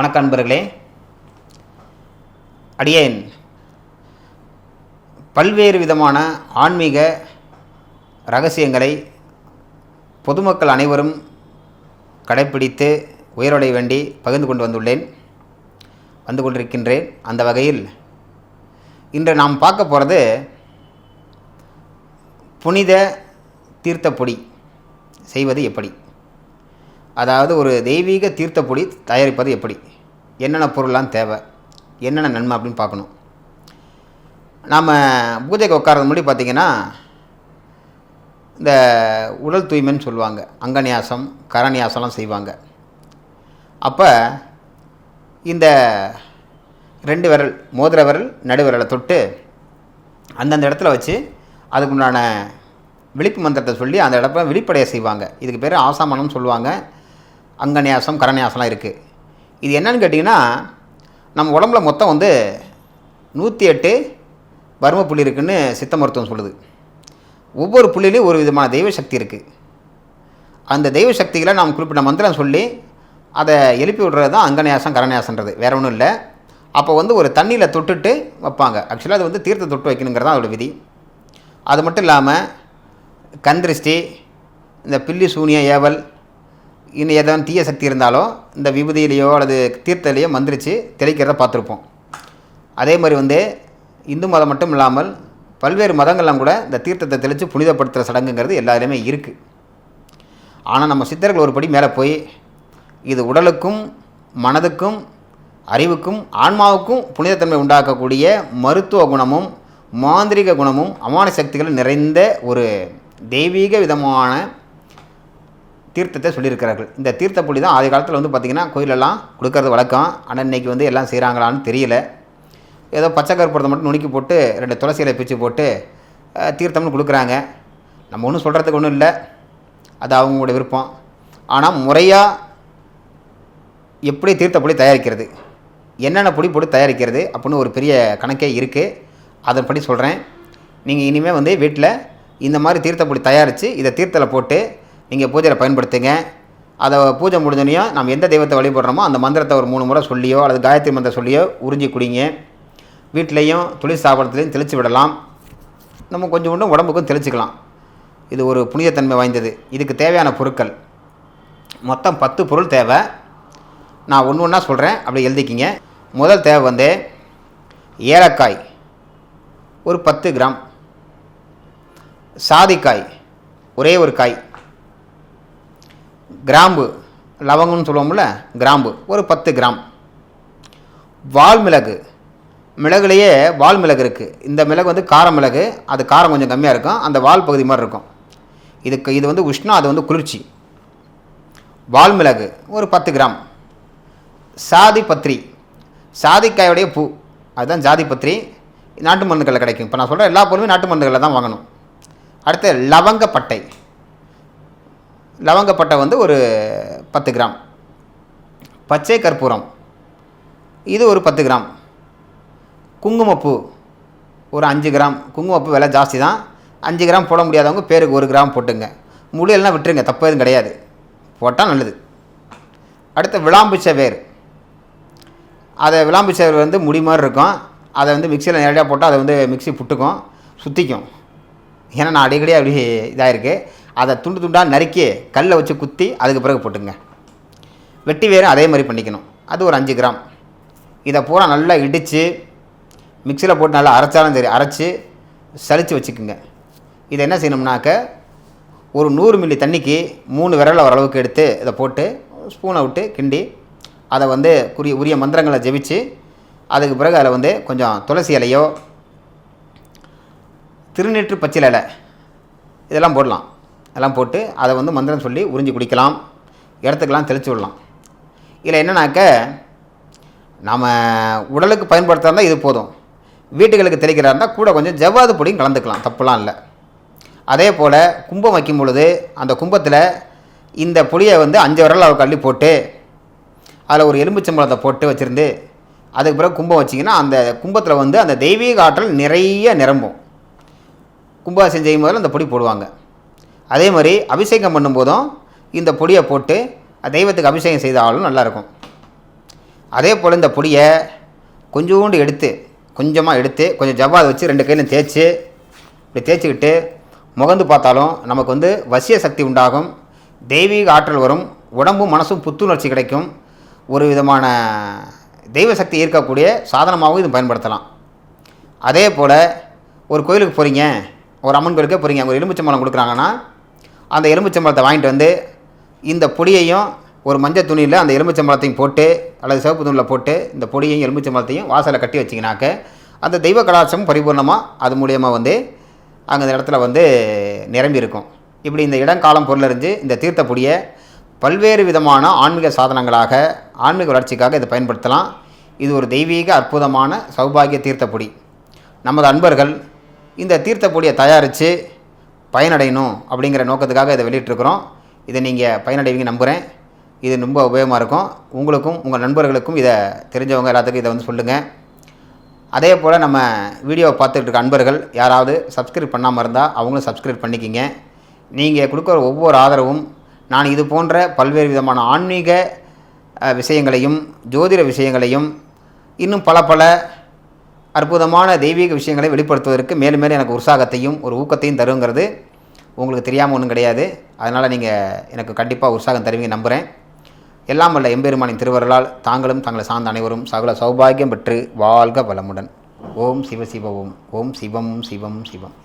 வணக்க அன்பர்களே அடியேன். பல்வேறு விதமான ஆன்மீக ரகசியங்களை பொதுமக்கள் அனைவரும் கடைப்பிடித்து உயரடைய வேண்டி பகிர்ந்து கொண்டு வந்துள்ளேன் வந்து கொண்டிருக்கின்றேன். அந்த வகையில் இன்று நாம் பார்க்க போகிறது புனித தீர்த்தப்பொடி செய்வது எப்படி? அதாவது ஒரு தெய்வீக தீர்த்தப்பொடி தயாரிப்பது எப்படி? என்னென்ன பொருள்லாம் தேவை என்னென்ன நன்மை அப்படின்னு பார்க்கணும். நாம் பூஜைக்கு உட்காரது முன்னாடி பார்த்திங்கன்னா இந்த உடல் தூய்மைன்னு சொல்லுவாங்க. அங்கநியாசம் கரநியாசம்லாம் செய்வாங்க. அப்போ இந்த ரெண்டு விரல் மோதிர விரல் நடுவிரலை தொட்டு அந்தந்த இடத்துல வச்சு அதுக்குண்டான விழிப்பு மந்திரத்தை சொல்லி அந்த இடத்துல விழிப்படைய செய்வாங்க. இதுக்கு பேர் ஆசாமனம்னு சொல்லுவாங்க. அங்கநியாசம் கரநியாசம்லாம் இருக்குது இது என்னன்னு கேட்டிங்கன்னா நம்ம உடம்புல மொத்தம் வந்து நூற்றி எட்டு பர்ம புள்ளி இருக்குதுன்னு சித்த மருத்துவம் சொல்லுது. ஒவ்வொரு புள்ளிலையும் ஒரு விதமான தெய்வ சக்தி இருக்குது அந்த தெய்வ சக்திகளை நாம் குறிப்பிட்ட மந்திரம் சொல்லி அதை எழுப்பி விடுறது தான் அங்கநியாசம் கரநியாசன்றது வேற ஒன்றும் இல்லை. அப்போ வந்து ஒரு தண்ணியில் தொட்டுட்டு வைப்பாங்க. ஆக்சுவலாக அது வந்து தீர்த்த தொட்டு வைக்கணுங்கிறது தான் அதோட விதி. அது மட்டும் இல்லாமல் கந்திருஷ்டி இந்த பில்லி சூனிய ஏவல் இன்னும் ஏதாவது தீய சக்தி இருந்தாலோ இந்த விபூதியிலையோ அல்லது தீர்த்தலையோ மந்திரிச்சு தெளிக்கிறத பார்த்துருப்போம். அதே மாதிரி வந்து இந்து மதம் மட்டும் இல்லாமல் பல்வேறு மதங்கள்லாம் கூட இந்த தீர்த்தத்தை தெளித்து புனிதப்படுத்துகிற சடங்குங்கிறது எல்லாருமே இருக்குது ஆனால் நம்ம சித்தர்கள் ஒரு படி மேலே போய் இது உடலுக்கும் மனதுக்கும் அறிவுக்கும் ஆன்மாவுக்கும் புனிதத்தன்மை உண்டாக்கக்கூடிய மருத்துவ குணமும் மாந்திரிக குணமும் அமான சக்திகளும் நிறைந்த ஒரு தெய்வீக விதமான தீர்த்தத்தை சொல்லியிருக்கிறார்கள். இந்த தீர்த்த புள்ளி தான் ஆதி காலத்தில் வந்து பார்த்திங்கன்னா கோயிலெல்லாம் கொடுக்கறது வழக்கம். ஆனால் இன்றைக்கி வந்து எல்லாம் செய்கிறாங்களான்னு தெரியல. ஏதோ பச்சை கருப்படத்தை மட்டும் நுணுக்கி போட்டு ரெண்டு துளசி இலை பிச்சு போட்டு தீர்த்தம்னு கொடுக்குறாங்க. நம்ம ஒன்றும் சொல்கிறதுக்கு ஒன்றும் இல்லை. அது அவங்களோட விருப்பம். ஆனால் முறையாக எப்படி தீர்த்த தீர்த்தப்பொடி தயாரிக்கிறது என்னென்ன பொடி போட்டு தயாரிக்கிறது அப்படின்னு ஒரு பெரிய கணக்கே இருக்குது அதன்படி சொல்கிறேன் நீங்கள் இனிமேல் வந்து வீட்டில் இந்த மாதிரி தீர்த்த தீர்த்தப்பொடி தயாரித்து இதை தீர்த்தத்தில் போட்டு நீங்கள் பூஜையில் பயன்படுத்துங்க. அதை பூஜை முடிஞ்சோனையும் நம்ம எந்த தெய்வத்தை வழிபடுறோமோ அந்த மந்திரத்தை ஒரு மூணு முறை சொல்லியோ அல்லது காயத்ரி மந்திரம் சொல்லியோ உறிஞ்சி குடிங்க. வீட்லேயும் துளிர் ஸ்தாபனத்துலேயும் தெளித்து விடலாம். நம்ம கொஞ்சம் ஒன்றும் உடம்புக்கும் தெளிச்சுக்கலாம். இது ஒரு புனிதத்தன்மை வாய்ந்தது. இதுக்கு தேவையான பொருட்கள். மொத்தம் பத்து பொருள் தேவை. நான் ஒன்று ஒன்றா சொல்கிறேன் அப்படி எழுதிக்கிங்க. முதல் தேவை வந்து ஏலக்காய். ஒரு பத்து கிராம். சாதிக்காய். ஒரே ஒரு காய். கிராம்பு லவங்கம்னு சொல்லுவோம்ல கிராம்பு ஒரு பத்து கிராம். வால் மிளகு மிளகுலையே வால் மிளகு இருக்குது இந்த மிளகு வந்து கார மிளகு அது காரம் கொஞ்சம் கம்மியாக இருக்கும் அந்த வால் பகுதி மாதிரி இருக்கும். இதுக்கு இது வந்து உஷ்ணம் அது வந்து குளிர்ச்சி. வால் மிளகு ஒரு பத்து கிராம். சாதி பத்திரி சாதிக்காயோடைய பூ அதுதான் ஜாதி பத்திரி. நாட்டு மருந்துகளில் கிடைக்கும். இப்போ நான் சொல்கிற எல்லா பொருளுமே நாட்டு மருந்துகளில் தான் வாங்கணும். அடுத்து லவங்கப்பட்டை லவங்கப்பட்டை வந்து ஒரு பத்து கிராம். பச்சை கற்பூரம் இது ஒரு பத்து கிராம். குங்குமப்பூ ஒரு அஞ்சு கிராம். குங்குமப்பூ விலை ஜாஸ்தி தான். அஞ்சு கிராம் போட முடியாதவங்க பேருக்கு ஒரு கிராம் போட்டுங்க. முழு எல்லாம் விட்டுருங்க தப்பு எதுவும் கிடையாது. போட்டால் நல்லது. அடுத்து விளாம்புச்ச வேர் அதை விளாம்பு சேர் வந்து முடி மாதிரி இருக்கும். அதை வந்து மிக்சியில் நேரடியாக போட்டால் அதை வந்து மிக்சி புட்டுக்கும் சுற்றிக்கும் ஏன்னா நான் அடிக்கடி அப்படி இதாகிருக்கு அதை துண்டு துண்டாக நறுக்கி கல்லை வச்சு குத்தி அதுக்கு பிறகு போட்டுங்க. வெட்டி வேரும் அதே மாதிரி பண்ணிக்கணும். அது ஒரு அஞ்சு கிராம். இதை பூரா நல்லா இடித்து மிக்சியில் போட்டு நல்லா அரைச்சாலும் சரி அரைச்சி சலித்து வச்சுக்குங்க. இதை என்ன செய்யணும்னாக்க ஒரு நூறு மில்லி தண்ணிக்கு மூணு விரல் ஓரளவுக்கு எடுத்து இதை போட்டு ஸ்பூனை விட்டு கிண்டி அதை வந்து குறி உரிய மந்திரங்களை ஜெபிச்சு அதுக்கு பிறகு அதில் வந்து கொஞ்சம் துளசி இலையோ திருநீற்று பச்சிலை இலை இதெல்லாம் போடலாம். எல்லாம் போட்டு அதை வந்து மந்திரம் சொல்லி உறிஞ்சி குடிக்கலாம். இடத்துக்கெல்லாம் தெளித்து விடலாம். இதில் என்னன்னாக்க நம்ம உடலுக்கு பயன்படுத்துகிறதா இருந்தால் இது போதும். வீட்டுகளுக்கு தெளிக்கிறதா இருந்தால் கூட கொஞ்சம் ஜவ்வாது பொடியும் கலந்துக்கலாம் தப்புலாம் இல்லை. அதே போல் கும்பம் வைக்கும் பொழுது அந்த கும்பத்தில் இந்த பொடியை வந்து அஞ்சு விரல் அளவுக்கு அள்ளி போட்டு அதில் ஒரு எலும்புச்சம்பளத்தை போட்டு வச்சுருந்து அதுக்கு பிறகு கும்பம் வச்சிங்கன்னா அந்த கும்பத்தில் வந்து அந்த தெய்வீக ஆற்றல் நிறைய நிரம்பும். கும்பாசம் செய்யும் போதில் அந்த பொடி போடுவாங்க. அதே மாதிரி அபிஷேகம் பண்ணும்போதும் இந்த பொடியை போட்டு தெய்வத்துக்கு அபிஷேகம் செய்தாலும் நல்லாயிருக்கும். அதே போல் இந்த பொடியை கொஞ்சோண்டு எடுத்து கொஞ்சமாக எடுத்து கொஞ்சம் ஜவ்வாது வச்சு ரெண்டு கையிலும் தேய்ச்சி இப்படி தேய்ச்சிக்கிட்டு முகந்து பார்த்தாலும் நமக்கு வந்து வசிய சக்தி உண்டாகும். தெய்வீக ஆற்றல் வரும். உடம்பும் மனசும் புத்துணர்ச்சி கிடைக்கும். ஒரு விதமான தெய்வ சக்தி ஈர்க்கக்கூடிய சாதனமாகவும் இது பயன்படுத்தலாம். அதே போல் ஒரு கோயிலுக்கு போகிறீங்க ஒரு அம்மன் கோயிலுக்கே போகிறீங்க ஒரு எலுமிச்சம்பழம் கொடுக்குறாங்கன்னா அந்த எலுமிச்சம்பழத்தை வாங்கிட்டு வந்து இந்த பொடியையும் ஒரு மஞ்சள் துணியில் அந்த எலுமிச்சம்பழத்தையும் போட்டு அல்லது சிவப்பு துணியில் போட்டு இந்த பொடியையும் எலுமிச்சம்பழத்தையும் வாசலில் கட்டி வச்சிங்கனாக்க அந்த தெய்வ கலாச்சாரமும் பரிபூர்ணமாக அது மூலியமாக வந்து அங்கே அந்த இடத்துல வந்து நிரம்பி இருக்கும் இப்படி இந்த இடங்காலம் பொருளறிஞ்சு இந்த தீர்த்த பொடியை பல்வேறு விதமான ஆன்மீக சாதனங்களாக ஆன்மீக வளர்ச்சிக்காக இதை பயன்படுத்தலாம். இது ஒரு தெய்வீக அற்புதமான சௌபாகிய தீர்த்த பொடி. நமது அன்பர்கள் இந்த தீர்த்த பொடியை தயாரித்து பயனடையணும் அப்படிங்கிற நோக்கத்துக்காக இதை வெளியிட்டிருக்கிறோம். இதை நீங்கள் பயனடைவீங்க நம்புகிறேன் இது ரொம்ப உபயோகமாக இருக்கும். உங்களுக்கும் உங்கள் நண்பர்களுக்கும் இதை தெரிஞ்சவங்க எல்லாத்துக்கும் இதை வந்து சொல்லுங்கள் அதே போல் நம்ம வீடியோவை பார்த்துட்டு இருக்க அன்பர்கள் யாராவது சப்ஸ்கிரைப் பண்ணாமல் இருந்தால் அவங்களும் சப்ஸ்கிரைப் பண்ணிக்கிங்க. நீங்கள் கொடுக்குற ஒவ்வொரு ஆதரவும் நான் இது போன்ற பல்வேறு விதமான ஆன்மீக விஷயங்களையும் ஜோதிட விஷயங்களையும் இன்னும் பல பல அற்புதமான தெய்வீக விஷயங்களை வெளிப்படுத்துவதற்கு மேலும் மேலும் எனக்கு உற்சாகத்தையும் ஒரு ஊக்கத்தையும் தருங்கிறது. உங்களுக்கு தெரியாமல் ஒன்றும் கிடையாது. அதனால் நீங்கள் எனக்கு கண்டிப்பாக உற்சாகம் தருவீங்க நம்புகிறேன் எல்லாம் வல்ல எம்பெருமானின் திருவருளால் தாங்களும் தங்களை சார்ந்த அனைவரும் சகல சௌபாகியம் பெற்று வாழ்க வளமுடன். ஓம் சிவ சிவ ஓம். ஓம் சிவம் சிவம் சிவம்.